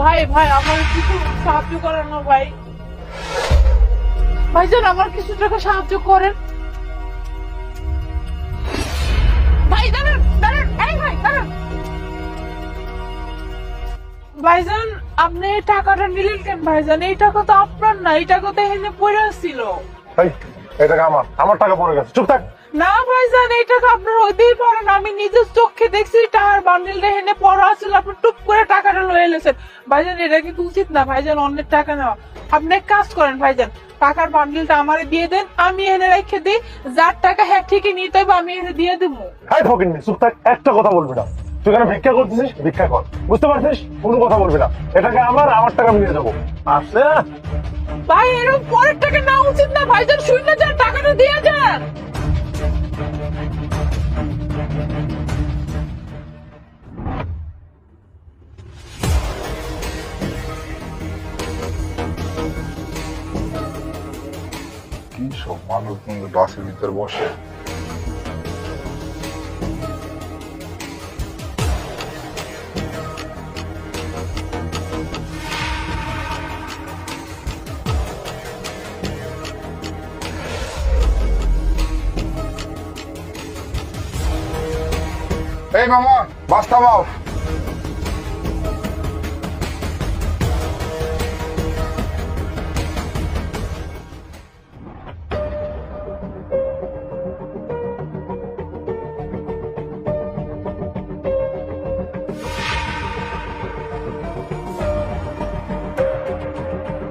ভাই ভাই, আমার কিছু সাহায্য করেন না ভাই। ভাইজান, আমার কিছু টাকা সাহায্য করেন। ভাই, দাঁড়ান দাঁড়ান, এই ভাই, দাঁড়ান। ভাইজান, আপনি এই টাকাটা নিলেন কেন ভাইজান? এই টাকা তো আপনার না, এই টাকা তো এখানে পড়ে ছিল। এই টাকা আমার আমার টাকা পড়ে গেছে। চুপ থাক। না ভাইজান এই টাকা আপনার হইতেই পারে না। আমি নিজের চোখে দেখছি টাকার বান্ডিলটা এখানে পড়া ছিল আপনি টুপ করে টাকাটা লয়ে এলেছেন। ভাইজান এটা কিন্তু উচিত না। ভাইজান অন্যের টাকা নেওয়া। আপনি এক কাজ করেন ভাইজান টাকার বান্ডিলটা আমারে দিয়ে দেন আমি এনে রেখে দিই। যার টাকা হ্যাঁ ঠিকই নিতে হবে আমি এনে দিয়ে দেবো। হ্যাঁ ঠকিন চুপ থাক একটা কথা বলবি না। তুই কেন ভিক্ষা করতেছিস? ভিক্ষা কর। বুঝতে পারছিস? কোনো কথা বলবি না। এটাকে আমার আমার টাকা আমি নিয়ে যাব আসলে ভাই এরকম পরের টাকা নেওয়া উচিত না। ভাইজান শূন্য যান টাকাটা দিয়ে যান। সব মানুষ কিন্তু বাসের ভিতর বসে এই মামা বাস থামাও।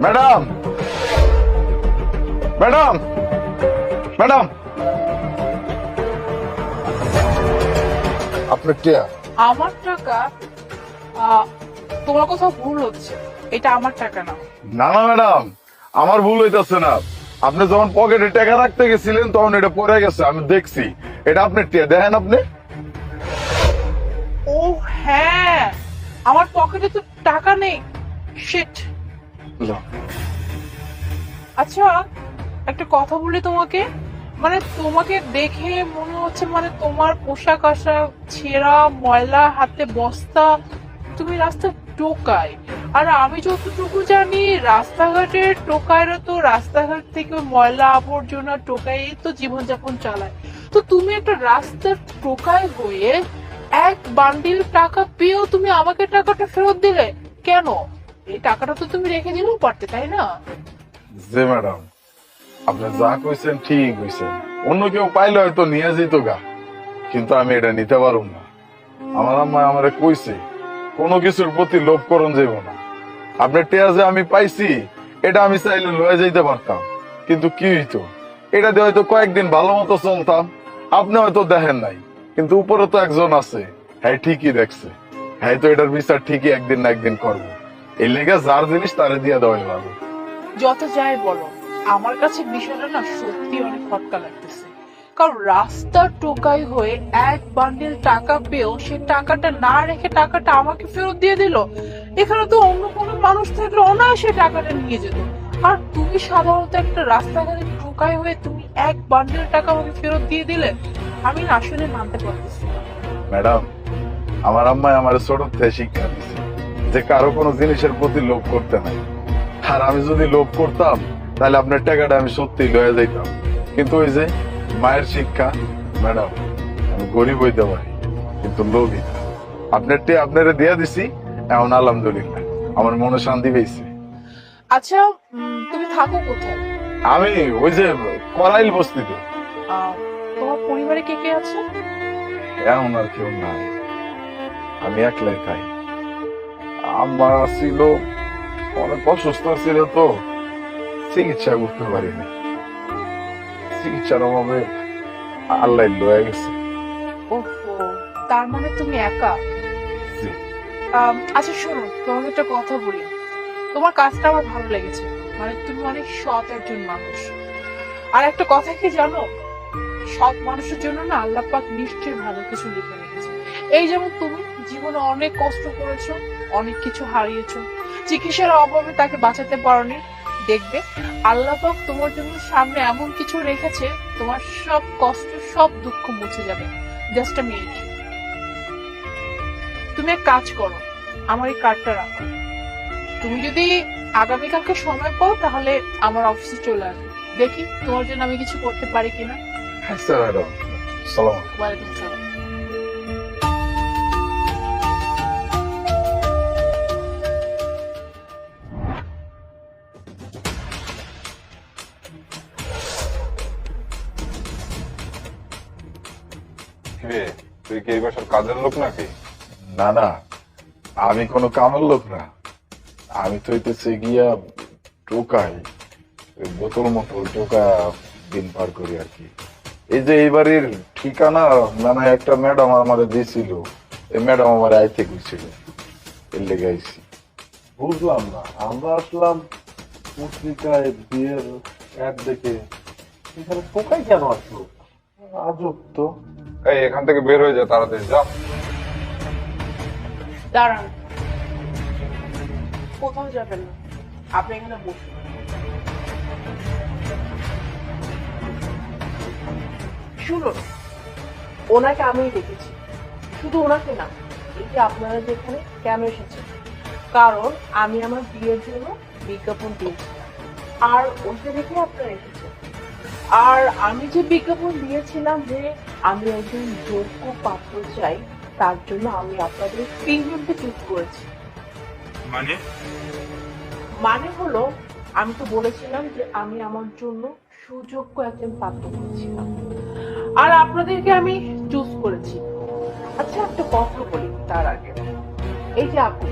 Madam madam madam. আপনার টিয়া? আমার টাকা তোমার কোথাও ভুল হচ্ছে। এটা আমার টাকা না। না না ম্যাডাম আমার ভুল হইতেছে না। আপনি যখন পকেটে টাকা রাখতে গেছিলেন তখন এটা পড়ে গেছে আমি দেখছি। এটা আপনি টিয়া দেখেন আপনি। ও হ্যাঁ আমার পকেটে তো টাকা নেই। শিট আচ্ছা একটা কথা বলি তোমাকে। মানে তোমাকে দেখে মনে হচ্ছে মানে তোমার পোশাক আশাক, ছেঁড়া, ময়লা, হাতে বস্তা, তুমি রাস্তা টোকাই আর আমি যতটুকু জানি, রাস্তাঘাটের টোকাইরা তো রাস্তাঘাট থেকে ময়লা আবর্জনা টোকাই তো জীবনযাপন চালায়। তো তুমি একটা রাস্তার টোকাই হয়ে এক বান্ডিল টাকা পেয়েও তুমি আমাকে টাকাটা ফেরত দিলে? কেন? এই টাকাটা তো তুমি রেখে দিলেও পারতে, তাই না? যে ম্যাডাম। আপনি যা কইছেন ঠিক কইছেন। অন্য কেউ পাইলে হয়তো নিয়ে যেত গা, কিন্তু আমি এটা নিতে পারব না। আমার আম্মা আমারে কইছে, কোনো কিছুর প্রতি লোভ করণ যাইব না। আপনার টেয়া যে আমি পাইছি, এটা আমি চাইলে লয়ে যাইতে পারতাম, কিন্তু কি হইতো? এটা দিয়ে হয়তো কয়েকদিন ভালো মতো চলতাম, আপনি হয়তো দেখেন নাই, কিন্তু উপরে তো একজন আছে হ্যাঁ ঠিকই দেখছে। হ্যাঁ তো এটার বিচার ঠিকই একদিন না একদিন করব। এই লেগে যার জিনিস তারে দিয়ে দেওয়াই ভালো যত যাই বলো আমার কাছে বিষয়টা না সত্যি অনেক খটকা লাগতেছে। কারণ রাস্তা টোকাই হয়ে এক বান্ডিল টাকা পেয়েও সে টাকাটা না রেখে টাকাটা আমাকে ফেরত দিয়ে দিল। এখানে তো অন্য কোনো মানুষ থাকলে অনায়াসে টাকাটা নিয়ে যেত। আর তুমি সাধারণত একটা রাস্তাঘাটে টোকাই হয়ে তুমি এক বান্ডিল টাকা আমাকে ফেরত দিয়ে দিলে, আমি আসলে মানতে পারতেছি ম্যাডাম, আমার আম্মাই আমার ছোট থেকে শিক্ষা দিছে যে কারও কোনো জিনিসের প্রতি লোভ করতে নাই আর আমি যদি লোভ করতাম তাহলে আপনার টাকাটা আমি সত্যি লয়ে যাইতাম। কিন্তু ওই যে মায়ের শিক্ষা ম্যাডাম আমি গরিব হইতে পারি কিন্তু লোভী। আপনার টে আপনারে দিয়ে দিছি এখন আলহামদুলিল্লাহ আমার মনে শান্তি পেয়েছে। আচ্ছা তুমি থাকো কোথায়? আমি ওই যে করাইল বস্তিতে। তোমার পরিবারে কে কে আছে? এখন আর কেউ নাই। আমি একলাই খাই আম্মা ছিল অনেক অসুস্থ ছিল তো। চিকিৎসা করতে পারিনি। চিকিৎসার অভাবে আল্লাহ লয়ে গেছে। তার মানে তুমি একা? আচ্ছা শোনো তোমাকে একটা কথা বলি। তোমার কাজটা আমার ভালো লেগেছে। মানে তুমি অনেক সৎ একজন মানুষ। আর একটা কথা কি জানো? সৎ মানুষের জন্য না আল্লাহ পাক নিশ্চয়ই ভালো কিছু লিখে রেখেছে। এই যেমন তুমি জীবনে অনেক কষ্ট করেছ অনেক কিছু হারিয়েছো চিকিৎসার অভাবে তাকে বাঁচাতে পারোনি দেখবে। আল্লাপাক তোমার জন্য সামনে এমন কিছু রেখেছে তোমার সব কষ্ট সব দুঃখ মুছে যাবে। জাস্ট মিনিট তুমি এক কাজ করো আমার এই কার্ডটা রাখো। তুমি যদি আগামীকালকে সময় পাও তাহলে আমার অফিসে চলে আসবে। দেখি তোমার জন্য আমি কিছু করতে পারি কিনা। হ্যাঁ স্যার ওয়ালাইকুম সালাম কি এই বাসার কাজের লোক নাকি? না না আমি কোনো কামের লোক না। আমি তো হইতেছে গিয়া টোকাই ওই বোতল মতো টোকা দিন পার করি আর কি। এই যে এই বাড়ির ঠিকানা মানে একটা ম্যাডাম আমাদের দিয়েছিল এই ম্যাডাম আমার আইতে গেছিল। এর লেগে আইছি। বুঝলাম না। আমরা আসলাম পত্রিকায় বিয়ের অ্যাড দেখে। এখানে টোকাই কেন আসলো? আজব তো। এই, এখান থেকে বের হয়ে যা তাড়াতাড়ি, যা। দাঁড়ান। কোথাও যাবেন না। আপনি এখানে বসুন। শুনুন, ওনাকে আমি দেখেছি। শুধু ওনাকে না, এই যে আপনারা যেখানে কেন এসেছেন। কারণ আমি আমার বিয়ের জন্য বিজ্ঞাপন দিয়েছি আর ওইটা দেখে আপনারা এসেছেন। আর আমি যে বিজ্ঞাপন দিয়েছিলাম যে আমি একজন যোগ্য পাত্র চাই তার জন্য আমি আপনাদের তিনজনকে চুজ করেছি। মানে? মানে হলো আমি তো বলেছিলাম যে আমি আমার জন্য সুযোগ্য একজন পাত্র করেছিলাম আর আপনাদেরকে আমি চুজ করেছি। আচ্ছা একটা কথা বলি তার আগে। এই যে আপনি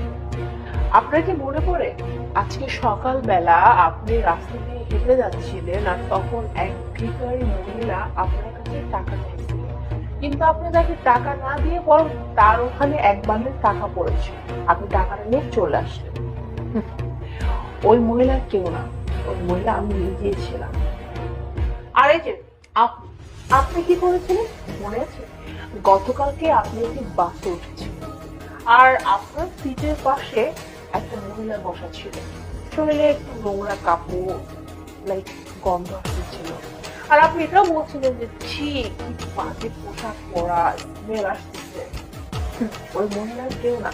আপনার কি মনে পড়ে? আজকে সকালবেলা আপনি রাস্তা দিয়ে হেঁটে যাচ্ছিলেন আর তখন এক ভিখারি মহিলা আপনার কাছে টাকা চাইছিলেন কিন্তু আপনি তাকে টাকা না দিয়ে বরং তার ওখানে এক বান্ডেল টাকা পড়েছে। আপনি টাকাটা নিয়ে চলে আসলেন। ওই মহিলা কেউ না। ওই মহিলা আমি নিজেই ছিলাম। আর এই যে, আপ- আপনি কি করেছিলেন? মনে আছে? গতকালকে আপনি একটি বাসে উঠেছিলেন আর আপনার সিটের পাশে একটা মহিলা বসা ছিল। শরীরে একটু নোংরা কাপড় লাইক গন্ধ আসতেছিল আর আপনি এটাও বলছিলেন যে, ছি, কি বাজে পোশাক পরা স্মেল আসতেছে। ওই মহিলা কেউ না,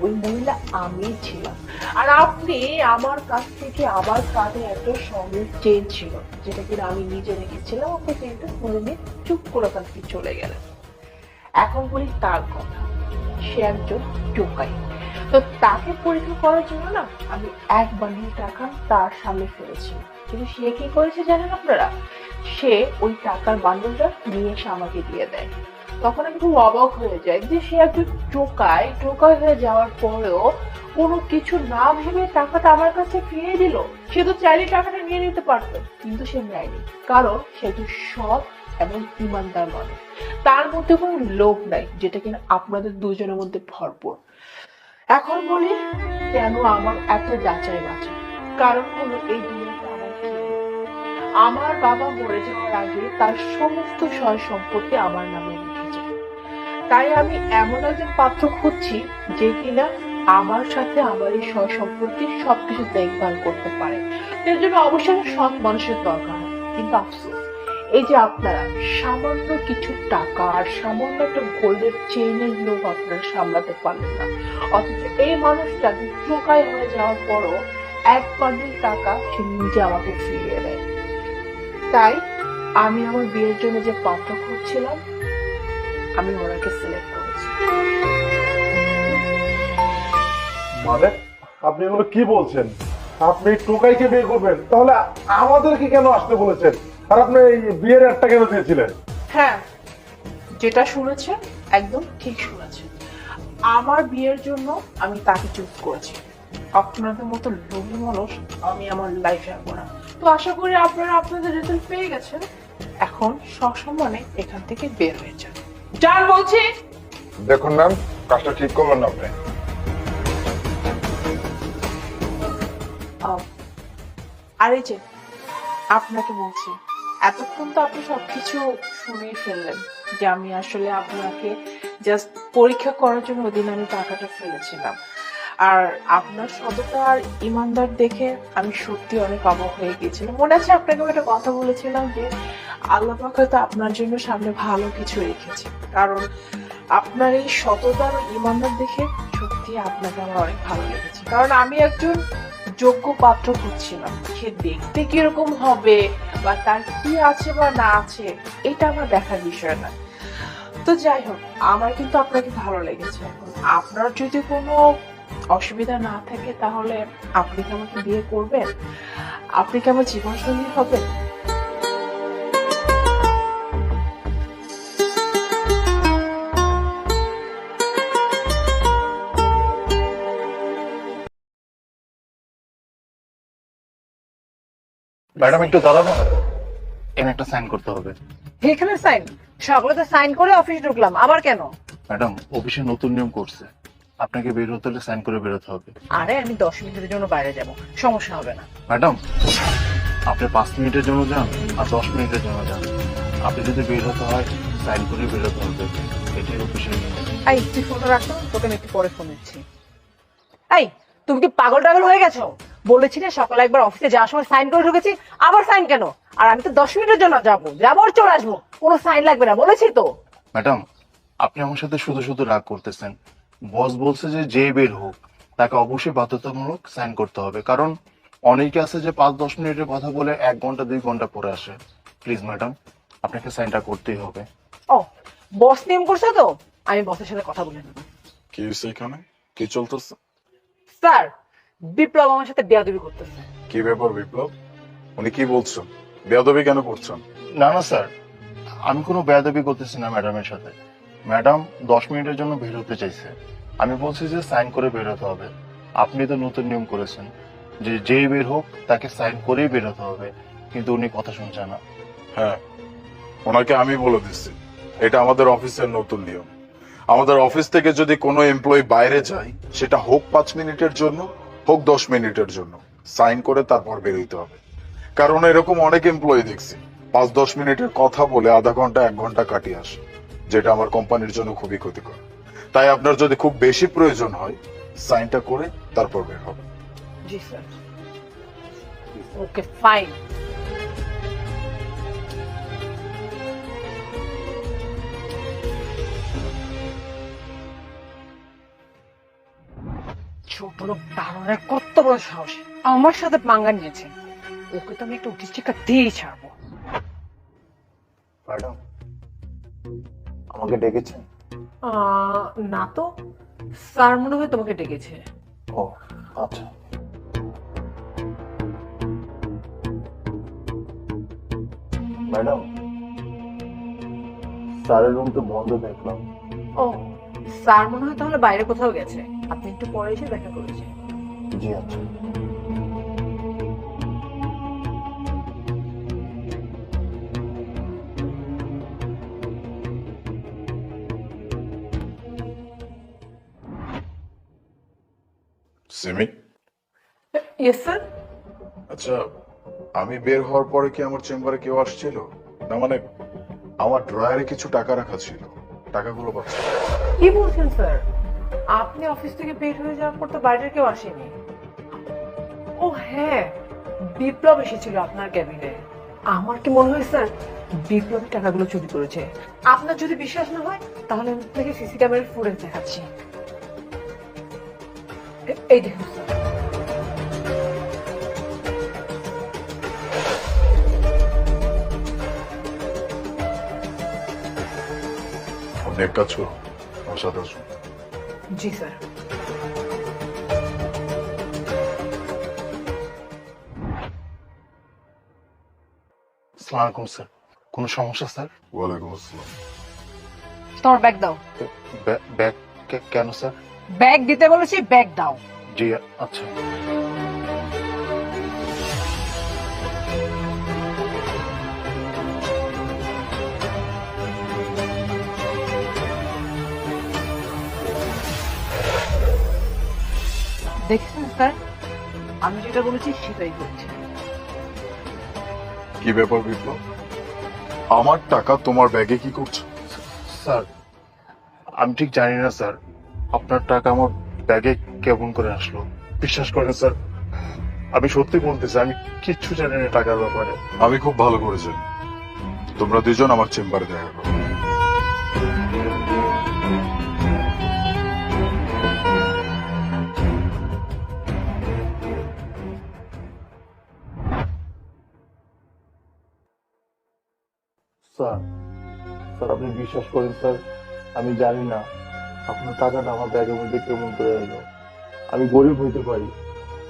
ওই মহিলা আমি ছিলাম। আর আপনি আমার কাছ থেকে আমার কাঁধে একটা সঙ্গে চেন ছিল, যেটা কিনা আমি নিজে রেখেছিলাম ওকে চেনটা খুলে নিয়ে চুপ করে থেকে চলে গেলেন। এখন বলি তার কথা, সে একজন টোকাই। তো তাকে পরীক্ষা করার জন্য না আমি এক বান্ডিল টাকা তার সামনে ফেলেছি। কিন্তু সে কি করেছে জানেন আপনারা? সে ওই টাকার বান্ডলটা নিয়ে এসে আমাকে দিয়ে দেয়। তখন আমি খুব অবাক হয়ে যাই যে সে একজন টোকায় টোকায় হয়ে যাওয়ার পরেও কোনো কিছু না ভেবে টাকাটা আমার কাছে ফিরিয়ে দিল। সে তো চাইলে টাকাটা নিয়ে নিতে পারতো, কিন্তু সে নেয়নি। কারণ সে একজন সৎ এবং ইমানদার মানুষ। তার মধ্যে কোনো লোভ নাই, যেটা কিনা আপনাদের দুজনের মধ্যে ভরপুর। এখন বলি কেন আমার এত যাচাই বাছাই? কারণ হলো এই আমার বাবা মরে যাওয়ার আগে তার সমস্ত সয় সম্পত্তি আমার নামে লিখেছে তাই আমি এমন একজন পাত্র খুঁজছি যে কিনা আমার সাথে আমার এই সয় সম্পত্তি সবকিছু দেখভাল করতে পারে। এর জন্য অবশ্যই সৎ মানুষের দরকার কিন্তু আফসোস এই যে আপনারা, সামান্য কিছু টাকা আর সামান্য একটা গোল্ডের চেইনের লোক আপনারা সামলাতে পারলেন না। অথচ এই মানুষটা টোকাই হয়ে যাওয়ার পরও এক বান্ডিল টাকা সে নিজে আমাকে ফিরিয়ে দেয়। তাই আমি আমার বিয়ের জন্য যে পাত্র খুঁজছিলাম, আমি ওনাকে সিলেক্ট করেছি। মানে আপনি এগুলো কি বলছেন? আপনি টোকাইকে বিয়ে করবেন, তাহলে আমাদেরকে কেন আসতে বলেছেন? আর আপনি এই বিয়ের একটা কেন দিয়েছিলেন? হ্যাঁ যেটা শুনেছেন একদম ঠিক শুনেছেন। আমার বিয়ের জন্য আমি তাকে চুজ করেছি। আপনাদের মতো লোভী মানুষ আমি আমার লাইফে রাখব না। তো আশা করি আপনারা আপনাদের রেজাল্ট পেয়ে গেছেন। এখন সসম্মানে এখান থেকে বের হয়ে যান। যান বলছি? দেখুন ম্যাম কাজটা ঠিক করলেন না আপনি। আর এই যে আপনাকে বলছি এতক্ষণ তো আপনি সবকিছু শুনেই ফেললেন যে আমি আসলে আপনাকে জাস্ট পরীক্ষা করার জন্য ওদিন আমি টাকাটা ফেলেছিলাম। আর আপনার সততা আর ইমানদার দেখে আমি সত্যি অনেক অবাক হয়ে গিয়েছিলাম। মনে আছে আপনাকে একটা কথা বলেছিলাম যে আল্লাহ হয়তো আপনার জন্য সামনে ভালো কিছু রেখেছে। কারণ আপনার এই সততা আর ইমানদার দেখে সত্যি আপনাকে আমার অনেক ভালো লেগেছে। কারণ আমি একজন যোগ্য পাত্র খুঁজছিলাম সে দেখতে কীরকম হবে বা তার কি আছে বা না আছে, এটা আমার দেখার বিষয় না। তো যাই হোক, আমার কিন্তু আপনাকে ভালো লেগেছে। আপনার যদি কোনো অসুবিধা না থাকে তাহলে আপনি কি আমাকে বিয়ে করবেন? আপনি কি আমার জীবনসঙ্গী হবেন? ম্যাডাম একটু দাঁড়াবো? এখানে একটা সাইন করতে হবে। এখানে সাইন? সকালে তো সাইন করে অফিস ঢুকলাম আবার কেন? ম্যাডাম অফিসে নতুন নিয়ম করছে। আপনাকে বের হতে হলে সাইন করে বেরোতে হবে। আরে আমি দশ মিনিটের জন্য বাইরে যাব সমস্যা হবে না। ম্যাডাম আপনি পাঁচ মিনিটের জন্য যান আর দশ মিনিটের জন্য যান। আপনি যদি বের হতে হয় সাইন করে বেরোতে হবে। এটাই অফিসের নিয়ম। এই তুই ফোনটা রাখতো তোকে আমি একটু পরে ফোন দিচ্ছি। এই তুমি কি পাগল টাগল হয়ে গেছো? বলেছিলে সকালে একবার অফিসে যাওয়ার সময় সাইন করে ঢুকেছি আবার সাইন কেন? আর আমি তো দশ মিনিটের জন্য যাব যাব আর চলে আসব কোনো সাইন লাগবে না বলেছি তো। ম্যাডাম আপনি আমার সাথে শুধু শুধু রাগ করতেছেন। বস বলছে যে যে বের হোক তাকে অবশ্যই বাধ্যতামূলক সাইন করতে হবে। কারণ অনেকে আছে যে পাঁচ দশ মিনিটের কথা বলে এক ঘণ্টা দুই ঘণ্টা পরে আসে। প্লিজ ম্যাডাম আপনাকে সাইনটা করতেই হবে। ও বস নিয়ম করছে তো? আমি বসের সাথে কথা বলে নেব। কি হয়েছে এখানে? কি চলতেছে? স্যার বিপ্লব আমার সাথে বেয়াদবি করতেছে। কি ব্যাপার বিপ্লব? উনি কি বলছেন? বেয়াদবি কেন করছেন? না না স্যার। আমি কোনো বেয়াদবি করতেছি না ম্যাডামের সাথে। ম্যাডাম দশ মিনিটের জন্য বের হতে চাইছে। আমি বলছি যে সাইন করে বের হতে হবে। আপনি তো নতুন নিয়ম করেছেন যে যেই বের হোক তাকে সাইন করেই বের হতে হবে। কিন্তু উনি কথা শুনছে না। হ্যাঁ ওনাকে আমি বলে দিচ্ছি। এটা আমাদের অফিসের নতুন নিয়ম। আমাদের অফিস থেকে যদি কোনো এমপ্লয়ি বাইরে যায় সেটা হোক পাঁচ মিনিটের জন্য হোক দশ মিনিটের জন্য। সাইন করে তারপর বেরোতে হবে। কারণ এরকম অনেক এমপ্লয়ি দেখছি। পাঁচ, দশ মিনিটের কথা বলে আধা ঘণ্টা, এক ঘণ্টা কাটিয়ে আসে, যেটা আমার কোম্পানির জন্য খুবই ক্ষতিকর। তাই আপনার যদি খুব বেশি প্রয়োজন হয়, সাইনটা করে তারপর বের হবে। জি, স্যার। Okay, fine. ছোট লোক দারুণের কত বড় সাহস? আমার সাথে পাঙ্গা নিয়েছে। ওকে তো আমি একটা উচিত শিক্ষা দিয়েই ছাড়বো। ম্যাডাম আমাকে ডেকেছেন আহ, না তো। স্যার মনে হয় তোমাকে ডেকেছে। ও আচ্ছা। ম্যাডাম স্যারের রুম তো বন্ধ দেখলাম। ও স্যার মনে হয় তাহলে বাইরে কোথাও গেছে। আপনি একটু পরে এসে দেখা করেছে জি আচ্ছা। সিমি? ইয়েস স্যার আচ্ছা আমি বের হওয়ার পরে কি আমার চেম্বারে কেউ আসছিল? না মানে আমার ড্রয়ারে কিছু টাকা রাখা ছিল। টাকাগুলো পাচ্ছি কি বলছেন, স্যার? আপনি অফিস থেকে বের হয়ে যাওয়ার পর তো বাইরের কেউ আসেনি। ও হ্যাঁ বিপ্লব এসেছিল আপনার ক্যাবিনে। আমার কি মনে হয়, স্যার বিপ্লবী টাকাগুলো চুরি করেছে? আপনার যদি বিশ্বাস না হয়, তাহলে আমি আপনাকে সিসি ক্যামেরার ফুটেজ দেখাচ্ছি। এই দেখুন, স্যার। আপনি এক কাজ করুন আমার সাথে আসুন জি স্যার। আসসালামু আলাইকুম স্যার। কোনো সমস্যা স্যার? ওয়ালাইকুম আসসালাম। তোমার ব্যাগ দাও। ব্যাগ কেন স্যার? ব্যাগ দিতে বলেছি ব্যাগ দাও। জি আচ্ছা। স্যার আমি যেটা বলেছি সেটাই করছি কি ব্যাপার বিপ্লব? আমার টাকা তোমার ব্যাগে কি করছ? স্যার আমি ঠিক জানি না স্যার। আপনার টাকা আমার ব্যাগে কেমন করে আসলো? বিশ্বাস করেন স্যার আমি সত্যি বলতেছি আমি কিচ্ছু জানি না টাকার ব্যাপারে। আমি খুব ভালো করেছি। তোমরা দুজন আমার চেম্বারে দেখা করো। স্যার, আপনি বিশ্বাস করেন স্যার? আমি জানি না। আপনার টাকাটা আমার ব্যাগের মধ্যে কেমন করে এলো। আমি গরিব হইতে পারি।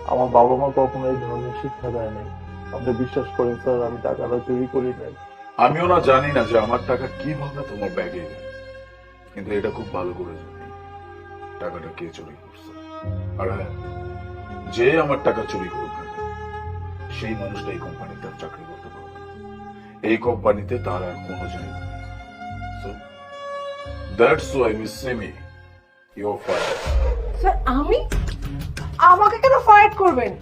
আমার বাবা মা কখনো এই ধরনের শিক্ষা দেয় নাই। আপনি বিশ্বাস করেন স্যার, আমি টাকাটা চুরি করি নাই। আমিও না জানি না যে আমার টাকা কীভাবে তোমার ব্যাগে কিন্তু এটা খুব ভালো করে জানি। টাকাটা কে চুরি করছে? আর হ্যাঁ যে আমার টাকা চুরি করুক না সেই মানুষটা এই কোম্পানিতে চাকরি করতে পারবে এই কোম্পানিতে তার আর কোনো জায়গা দ্যাটস ওয়াই মিস সেমি ইউর ফায়ার স্যার আমি? আমাকে কেন ফায়ার করবেন?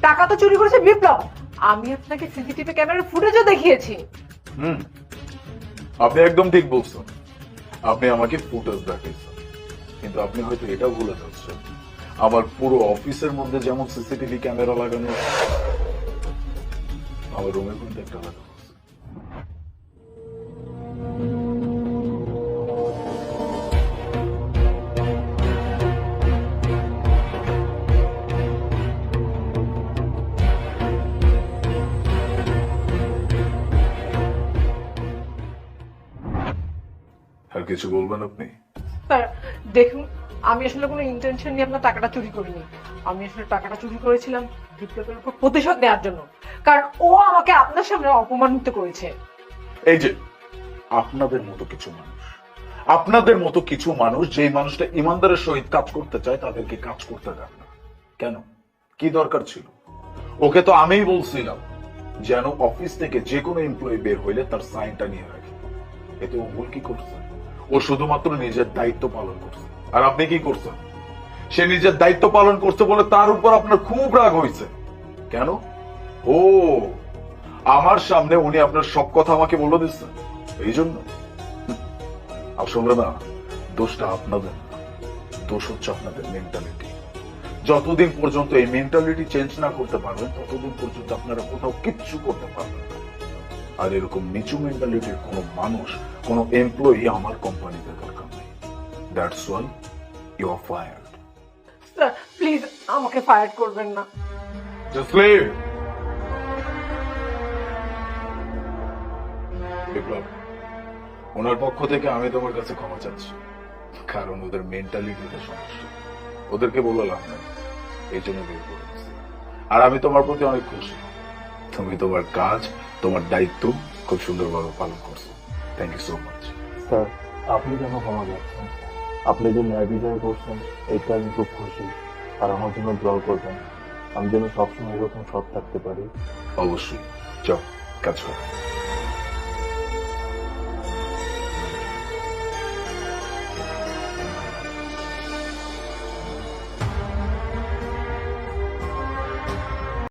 টাকা তো চুরি করেছে বিপ্লব। আমি আপনাকে সিসিটিভি ক্যামেরার ফুটেজও দেখিয়েছি। হুম। আপনি একদম ঠিক বলছেন। আপনি আমাকে ফুটেজ দেখাইছেন। কিন্তু আপনি হয়তো এটাও ভুলে যাচ্ছেন। আমার পুরো অফিসের মধ্যে যেমন সিসিটিভি ক্যামেরা লাগানো আমার রুমে কিন্তু একটা লাগানো কিছু বলবেন আপনি? স্যার দেখুন আমি আসলে কোনো ইন্টেনশন নিয়ে আপনার টাকাটা চুরি করিনি। আমি আসলে টাকাটা চুরি করেছিলাম বিপ্লবের উপর প্রতিশোধ নেওয়ার জন্য। কারণ ও আমাকে আপনার সামনে অপমানিত করেছে। এই যে আপনাদের মতো কিছু মানুষ। আপনাদের মতো কিছু মানুষ যেই মানুষটা ইমানদারের সহিত কাজ করতে চায় তাদেরকে কাজ করতে দেন না। কেন? কি দরকার ছিল? ওকে তো আমিই বলছিলাম যেন অফিস থেকে যে কোনো এমপ্লয়ি বের হইলে তার সাইনটা নিয়ে রাখে। এতে ও ভুল কি করছে? ও শুধুমাত্র নিজের দায়িত্ব পালন করছে। আর আপনি কি করছেন? সে নিজের দায়িত্ব পালন করছে বলে তার উপর আপনার খুব রাগ হয়েছে। কেন? ও, আমার সামনে উনি আপনার সব কথা আমাকে বলে দিচ্ছেন। এই জন্য? আসলে না, দোষটা আপনাদের। দোষ হচ্ছে আপনাদের মেন্টালিটি যতদিন পর্যন্ত এই মেন্টালিটি চেঞ্জ না করতে পারবেন, ততদিন পর্যন্ত আপনারা কোথাও কিচ্ছু করতে পারবেন আর এরকম নিচু মেন্টালিটির কোনো মানুষ কোনো এমপ্লয়ি আমার কোম্পানিতে দরকার নেই। That's why you are fired sir please আমাকে ফায়ার করবেন না। Leave. বিপ্লব ওনার পক্ষ থেকে আমি তোমার কাছে ক্ষমা চাচ্ছি। কারণ ওদের মেন্টালিটিতে সমস্যা। ওদেরকে বলে লাভ নাই। এই জন্য বের করে আর আমি তোমার প্রতি অনেক খুশি। তুমি তোমার কাজ তোমার দায়িত্ব খুব সুন্দরভাবে পালন করছ। Thank you so much sir আপনি কেন ক্ষমা যাচ্ছেন আপনি যে ন্যায় বিচার করছেন এটা আমি খুব খুশি। আর আমার জন্য দোয়া করবেন। আমি যেন সবসময় এরকম সৎ থাকতে পারি। অবশ্যই। চল কাজ করো।